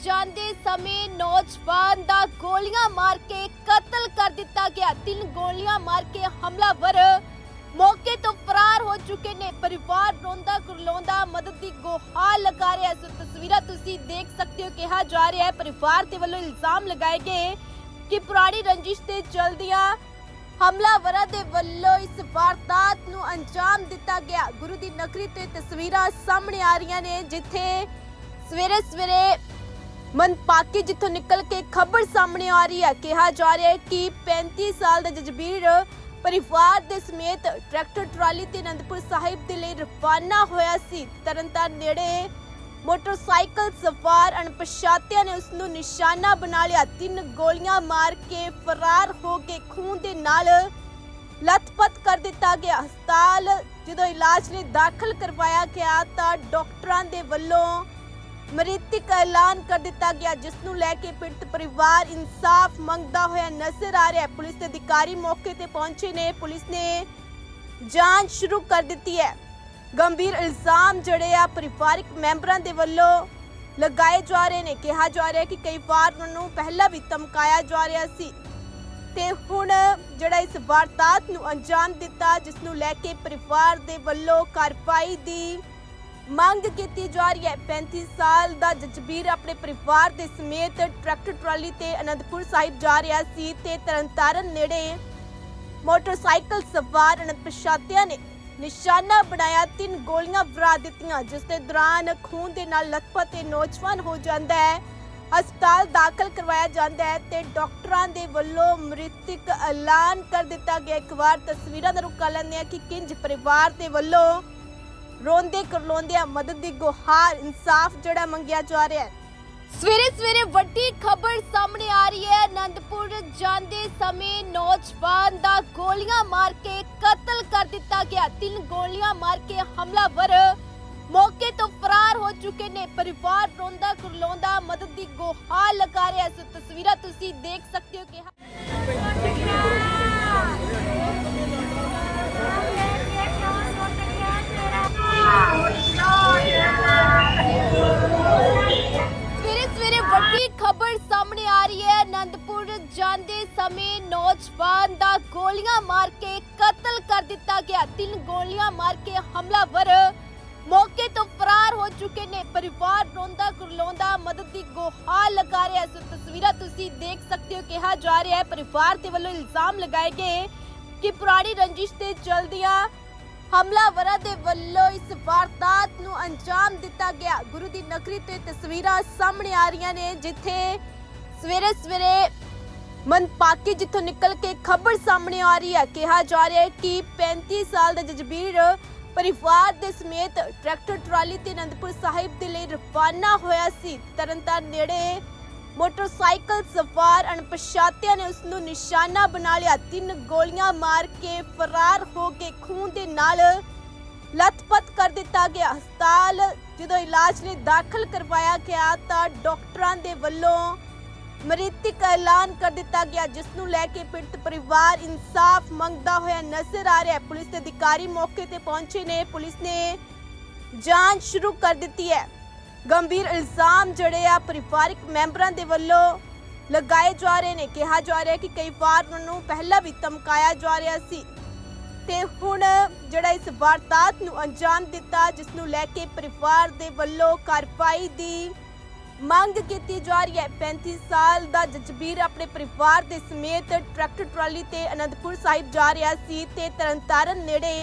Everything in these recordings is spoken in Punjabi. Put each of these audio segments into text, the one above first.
ਜਾਂਦੇ ਸਮੇਂ ਨੌਜਵਾਨ ਦਾ ਗੋਲੀਆਂ ਮਾਰ ਕੇ ਕਤਲ ਕਰ ਦਿੱਤਾ ਗਿਆ। ਤਿੰਨ ਗੋਲੀਆਂ ਮਾਰ ਕੇ ਹਮਲਾਵਰ ਮੌਕੇ ਤੋਂ ਫਰਾਰ ਹੋ ਚੁੱਕੇ ਨੇ। ਪਰਿਵਾਰ ਰੋਂਦਾ ਕੁਰਲਾਉਂਦਾ ਮਦਦ ਦੀ ਗੁਹਾਰ ਲਗਾ ਰਿਹਾ ਹੈ। ਸੋ ਤਸਵੀਰਾਂ ਤੁਸੀਂ ਦੇਖ ਸਕਦੇ ਹੋ, ਕਿਹਾ ਜਾ ਰਿਹਾ ਹੈ, ਪਰਿਵਾਰ ਦੇ ਵੱਲੋਂ ਇਲਜ਼ਾਮ ਲਗਾਏ ਗਏ ਕਿ ਪੁਰਾਣੀ ਰੰਜਿਸ਼ ਤੇ ਚਲਦਿਆਂ ਹਮਲਾਵਰਾਂ ਦੇ ਵੱਲੋਂ ਇਸ ਵਾਰਦਾਤ ਨੂੰ ਅੰਜਾਮ ਦਿੱਤਾ ਗਿਆ। ਗੁਰੂ ਦੀ ਨਗਰੀ ਤੋਂ ਤਸਵੀਰਾਂ ਸਾਹਮਣੇ ਆ ਰਹੀਆਂ ਨੇ, ਜਿੱਥੇ ਸਵੇਰੇ ਸਵੇਰੇ ਮਨਪਾਕੀ ਜਿੱਥੋਂ ਨਿਕਲ ਕੇ ਖਬਰ ਸਾਹਮਣੇ ਆ ਰਹੀ ਹੈ। ਕਿਹਾ ਜਾ ਰਿਹਾ ਹੈ ਕਿ 35 ਸਾਲ ਦਾ ਜਜਬੀਰ ਪਰਿਵਾਰ ਦੇ ਸਮੇਤ ਟਰੈਕਟਰ ਟਰਾਲੀ ਤੇ ਅਨੰਦਪੁਰ ਸਾਹਿਬ ਦੇ ਲਈ ਰਵਾਨਾ ਹੋਇਆ ਸੀ। ਤਰਨਤਾਰਨ ਨੇੜੇ ਮੋਟਰਸਾਈਕਲ ਸਵਾਰ ਅਣਪਛਾਤਿਆਂ ਨੇ ਉਸ ਨੂੰ ਨਿਸ਼ਾਨਾ ਬਣਾ ਲਿਆ। ਤਿੰਨ ਗੋਲੀਆਂ ਮਾਰ ਕੇ ਫਰਾਰ ਹੋ ਕੇ ਖੂਨ ਦੇ ਨਾਲ ਲਥਪਥ ਕਰ ਦਿੱਤਾ ਗਿਆ। ਹਸਪਤਾਲ ਜਦੋਂ ਇਲਾਜ ਲਈ ਦਾਖਲ ਕਰਵਾਇਆ ਗਿਆ ਤਾਂ ਡਾਕਟਰਾਂ ਦੇ ਵੱਲੋਂ ਮ੍ਰਿਤਕ ਐਲਾਨ ਕਰ ਦਿੱਤਾ ਗਿਆ, ਜਿਸ ਨੂੰ ਲੈ ਕੇ ਪੀੜਤ ਪਰਿਵਾਰ ਇਨਸਾਫ ਮੰਗਦਾ ਹੋਇਆ ਨਜ਼ਰ ਆ ਰਿਹਾ ਹੈ। ਪੁਲਿਸ ਦੇ ਅਧਿਕਾਰੀ ਮੌਕੇ ਤੇ ਪਹੁੰਚੇ ਨੇ। ਪੁਲਿਸ ਨੇ ਜਾਂਚ ਸ਼ੁਰੂ ਕਰ ਦਿੱਤੀ ਹੈ। ਗੰਭੀਰ ਇਲਜ਼ਾਮ ਜਿਹੜੇ ਆ ਪਰਿਵਾਰਕ ਮੈਂਬਰਾਂ ਦੇ ਵੱਲੋਂ ਲਗਾਏ ਜਾ ਰਹੇ ਨੇ। ਕਿਹਾ ਜਾ ਰਿਹਾ ਕਿ ਕਈ ਵਾਰ ਉਹਨਾਂ ਨੂੰ ਪਹਿਲਾਂ ਵੀ ਧਮਕਾਇਆ ਜਾ ਰਿਹਾ ਸੀ। ਤੇ ਹੁਣ ਜਿਹੜਾ ਇਸ ਵਾਰਦਾਤ ਨੂੰ ਅੰਜਾਮ ਦਿੱਤਾ, ਜਿਸ ਨੂੰ ਲੈ ਕੇ ਪਰਿਵਾਰ ਦੇ ਵੱਲੋਂ ਕਾਰਵਾਈ ਦੀ ਮੰਗ ਕੀਤੀ ਜਾ ਰਹੀ ਹੈ। 35 ਸਾਲ ਦਾ ਜਜਬੀਰ ਆਪਣੇ ਪਰਿਵਾਰ ਦੇ ਸਮੇਤ ਟਰੈਕਟਰ ਟਰਾਲੀ ਤੇ ਅਨੰਦਪੁਰ ਸਾਹਿਬ ਜਾ ਰਿਹਾ ਸੀ ਤੇ ਤਰਨਤਾਰਨ ਨੇੜੇ ਮੋਟਰਸਾਈਕਲ ਸਵਾਰ ਅਣਪਛਾਤਿਆਂ ਨੇ ਨਿਸ਼ਾਨਾ ਬਣਾਇਆ, ਤਿੰਨ ਗੋਲੀਆਂ ਵਰਾ ਦਿੱਤੀਆਂ, ਜਿਸ ਦੇ ਦੌਰਾਨ ਖੂਨ ਦੇ ਨਾਲ ਲਥਪਥ ਤੇ ਨੌਜਵਾਨ ਹੋ ਜਾਂਦਾ ਹੈ, ਹਸਪਤਾਲ ਦਾਖਲ ਕਰਵਾਇਆ ਜਾਂਦਾ ਹੈ ਤੇ ਡਾਕਟਰਾਂ ਦੇ ਵੱਲੋਂ ਮ੍ਰਿਤਕ ਐਲਾਨ ਕਰ ਦਿੱਤਾ ਗਿਆ। ਇੱਕ ਵਾਰ ਤਸਵੀਰਾਂ ਦਾ ਰੁਕ ਕਰ ਲੈਂਦੇ ਹਾਂ ਕਿ ਕਿੰਜ ਪਰਿਵਾਰ ਦੇ ਵੱਲੋਂ ਰੋਂਦੇ ਕਰਲਾਉਂਦਿਆਂ ਮਦਦ ਦੀ ਗੁਹਾਰ ਇਨਸਾਫ ਜਿਹੜਾ ਮੰਗਿਆ ਜਾ ਰਿਹਾ ਹੈ। ਸਵੇਰੇ ਸਵੇਰੇ ਵੱਡੀ ਖਬਰ ਸਾਹਮਣੇ ਆ ਰਹੀ ਹੈ। ਆਨੰਦਪੁਰ ਜਾਂਦੇ ਸਮੇਂ ਨੌਜਵਾਨ ਦਾ ਗੋਲੀਆਂ ਮਾਰ ਕੇ ਕਤਲ ਕਰ ਦਿੱਤਾ ਗਿਆ। ਤਿੰਨ ਗੋਲੀਆਂ ਮਾਰ ਕੇ ਹਮਲਾਵਰ ਮੌਕੇ ਤੋਂ ਫਰਾਰ ਹੋ ਚੁੱਕੇ ਨੇ। ਪਰਿਵਾਰ ਰੋਂਦਾ ਕੁਰਲਾਉਂਦਾ ਮਦਦ ਦੀ ਗੁਹਾਰ ਲਗਾ ਰਿਹਾ ਹੈ। ਸੋ ਤਸਵੀਰਾਂ ਤੁਸੀਂ ਦੇਖ ਸਕਦੇ ਹੋ ਕਿ ਜਾਂਦੇ ਸਮੇਂ ਨੌਜਵਾਨ ਦਾ ਗੋਲੀਆਂ ਮਾਰ ਕੇ ਕਤਲ ਕਰ ਦਿੱਤਾ ਗਿਆ। ਤਿੰਨ ਗੋਲੀਆਂ ਮਾਰ ਕੇ ਹਮਲਾਵਰ ਮੌਕੇ ਤੋਂ ਫਰਾਰ ਹੋ ਚੁੱਕੇ ਨੇ। ਪਰਿਵਾਰ ਰੋਂਦਾ ਕੁਰਲਾਉਂਦਾ ਮਦਦ ਦੀ ਗੁਹਾਰ ਲਗਾ ਰਿਹਾ ਸੋ ਤਸਵੀਰਾਂ ਤੁਸੀਂ ਦੇਖ ਸਕਦੇ ਹੋ, ਕਿਹਾ ਜਾ ਰਿਹਾ ਹੈ। ਪਰਿਵਾਰ ਦੇ ਵੱਲੋਂ ਇਲਜ਼ਾਮ ਲਗਾਏ ਗਏ ਕਿ ਪੁਰਾਣੀ ਰੰਜਿਸ਼ ਤੇ ਚਲਦਿਆਂ ਹਮਲਾਵਰਾਂ ਦੇ ਵੱਲੋਂ ਇਸ ਵਾਰਦਾਤ ਨੂੰ ਅੰਜਾਮ ਦਿੱਤਾ ਗਿਆ। ਗੁਰੂ ਦੀ ਨਗਰੀ ਤੋਂ ਤਸਵੀਰਾਂ ਸਾਹਮਣੇ ਆ ਰਹੀਆਂ ਨੇ, ਜਿੱਥੇ ਸਵੇਰੇ ਸਵੇਰੇ ਮਨਪਾਕੀ ਜਿੱਥੋਂ ਨਿਕਲ ਕੇ ਖਬਰ ਸਾਹਮਣੇ ਆ ਰਹੀ ਹੈ। ਕਿਹਾ ਜਾ ਰਿਹਾ ਹੈ ਕਿ 35 ਸਾਲ ਦਾ ਜਜਬੀਰ ਪਰਿਵਾਰ ਦੇ ਸਮੇਤ ਟਰੈਕਟਰ, ਟਰਾਲੀ ਤੇ ਅਨੰਦਪੁਰ ਸਾਹਿਬ ਦੇ ਲਈ ਰਵਾਨਾ ਹੋਇਆ ਸੀ। ਤਰਨਤਾਰਨ ਨੇੜੇ ਮੋਟਰਸਾਈਕਲ ਸਵਾਰ ਅਣਪਛਾਤਿਆਂ ਨੇ ਉਸ ਨੂੰ ਨਿਸ਼ਾਨਾ ਬਣਾ ਲਿਆ। ਤਿੰਨ ਗੋਲੀਆਂ ਮਾਰ ਕੇ ਫਰਾਰ ਹੋ ਕੇ ਖੂਨ ਦੇ ਨਾਲ ਲਥਪਥ ਕਰ ਦਿੱਤਾ ਗਿਆ। ਹਸਪਤਾਲ ਜਦੋਂ ਇਲਾਜ ਲਈ ਦਾਖਲ ਕਰਵਾਇਆ ਗਿਆ ਤਾਂ ਡਾਕਟਰਾਂ ਦੇ ਵੱਲੋਂ ਮ੍ਰਿਤਕ ਐਲਾਨ ਕਰ ਦਿੱਤਾ ਗਿਆ, ਜਿਸ ਨੂੰ ਲੈ ਕੇ ਪੀੜਤ ਪਰਿਵਾਰ ਇਨਸਾਫ ਮੰਗਦਾ ਹੋਇਆ ਨਜ਼ਰ ਆ ਰਿਹਾ ਹੈ। ਪੁਲਿਸ ਦੇ ਅਧਿਕਾਰੀ ਮੌਕੇ ਤੇ ਪਹੁੰਚੇ ਨੇ। ਪੁਲਿਸ ਨੇ ਜਾਂਚ ਸ਼ੁਰੂ ਕਰ ਦਿੱਤੀ ਹੈ। ਗੰਭੀਰ ਇਲਜ਼ਾਮ ਜਿਹੜੇ ਆ ਪਰਿਵਾਰਕ ਮੈਂਬਰਾਂ ਦੇ ਵੱਲੋਂ ਲਗਾਏ ਜਾ ਰਹੇ ਨੇ। ਕਿਹਾ ਜਾ ਰਿਹਾ ਕਿ ਕਈ ਵਾਰ ਉਹਨਾਂ ਨੂੰ ਪਹਿਲਾਂ ਵੀ ਧਮਕਾਇਆ ਜਾ ਰਿਹਾ ਸੀ। ਤੇ ਹੁਣ ਜਿਹੜਾ ਇਸ ਵਾਰਦਾਤ ਨੂੰ ਅੰਜਾਮ ਦਿੱਤਾ, ਜਿਸ ਨੂੰ ਲੈ ਕੇ ਪਰਿਵਾਰ ਦੇ ਵੱਲੋਂ ਕਾਰਵਾਈ ਦੀ ਮੰਗ ਕੀਤੀ ਜਾ ਰਹੀ ਹੈ। 35 ਸਾਲ ਦਾ ਜਜਬੀਰ ਆਪਣੇ ਪਰਿਵਾਰ ਦੇ ਸਮੇਤ ਟਰੈਕਟਰ ਟਰਾਲੀ ਤੇ ਅਨੰਦਪੁਰ ਸਾਹਿਬ ਜਾ ਰਿਹਾ ਸੀ ਤੇ ਤਰਨਤਾਰਨ ਨੇੜੇ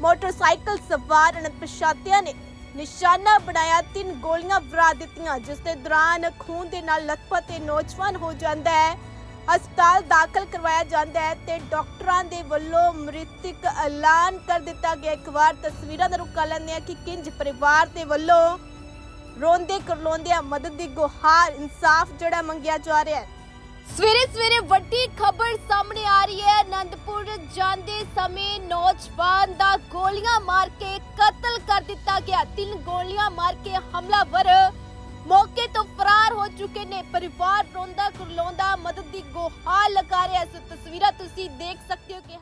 ਮੋਟਰਸਾਈਕਲ ਸਵਾਰ ਅਣਪਛਾਤਿਆਂ ਨੇ ਨਿਸ਼ਾਨਾ ਬਣਾਇਆ, ਤਿੰਨ ਗੋਲੀਆਂ ਵਰਾ ਦਿੱਤੀਆਂ, ਜਿਸ ਦੇ ਦੌਰਾਨ ਖੂਨ ਦੇ ਨਾਲ ਲਥਪਥ ਤੇ ਨੌਜਵਾਨ ਹੋ ਜਾਂਦਾ ਹੈ, ਹਸਪਤਾਲ ਦਾਖਲ ਕਰਵਾਇਆ ਜਾਂਦਾ ਹੈ ਤੇ ਡਾਕਟਰਾਂ ਦੇ ਵੱਲੋਂ ਮ੍ਰਿਤਕ ਐਲਾਨ ਕਰ ਦਿੱਤਾ ਗਿਆ। ਇੱਕ ਵਾਰ ਤਸਵੀਰਾਂ ਦਾ ਰੁਕ ਕਰ ਲੈਂਦੇ ਹਾਂ ਕਿ ਕਿੰਜ ਪਰਿਵਾਰ ਦੇ ਵੱਲੋਂ ਰੋਂਦੇ ਕਰਲਾਉਂਦਿਆਂ ਮਦਦ ਦੀ ਗੁਹਾਰ ਇਨਸਾਫ ਜਿਹੜਾ ਮੰਗਿਆ ਜਾ ਰਿਹਾ ਹੈ। ਸਵੇਰੇ ਸਵੇਰੇ ਵੱਡੀ ਖਬਰ ਸਾਹਮਣੇ ਆ ਰਹੀ ਹੈ। ਆਨੰਦਪੁਰ ਜਾਂਦੇ ਸਮੇਂ ਨੌਜਵਾਨ ਦਾ ਗੋਲੀਆਂ ਮਾਰ ਕੇ ਕਤਲ ਕਰ ਦਿੱਤਾ ਗਿਆ। ਤਿੰਨ ਗੋਲੀਆਂ ਮਾਰ ਕੇ ਹਮਲਾਵਰ ਮੌਕੇ ਤੋਂ ਫਰਾਰ ਹੋ ਚੁੱਕੇ ਨੇ। ਪਰਿਵਾਰ ਰੋਂਦਾ ਕੁਰਲਾਉਂਦਾ ਮਦਦ ਦੀ ਗੁਹਾਰ ਲਗਾ ਰਿਹਾ ਹੈ। ਸੋ ਤਸਵੀਰਾਂ ਤੁਸੀਂ ਦੇਖ ਸਕਦੇ ਹੋ ਕਿ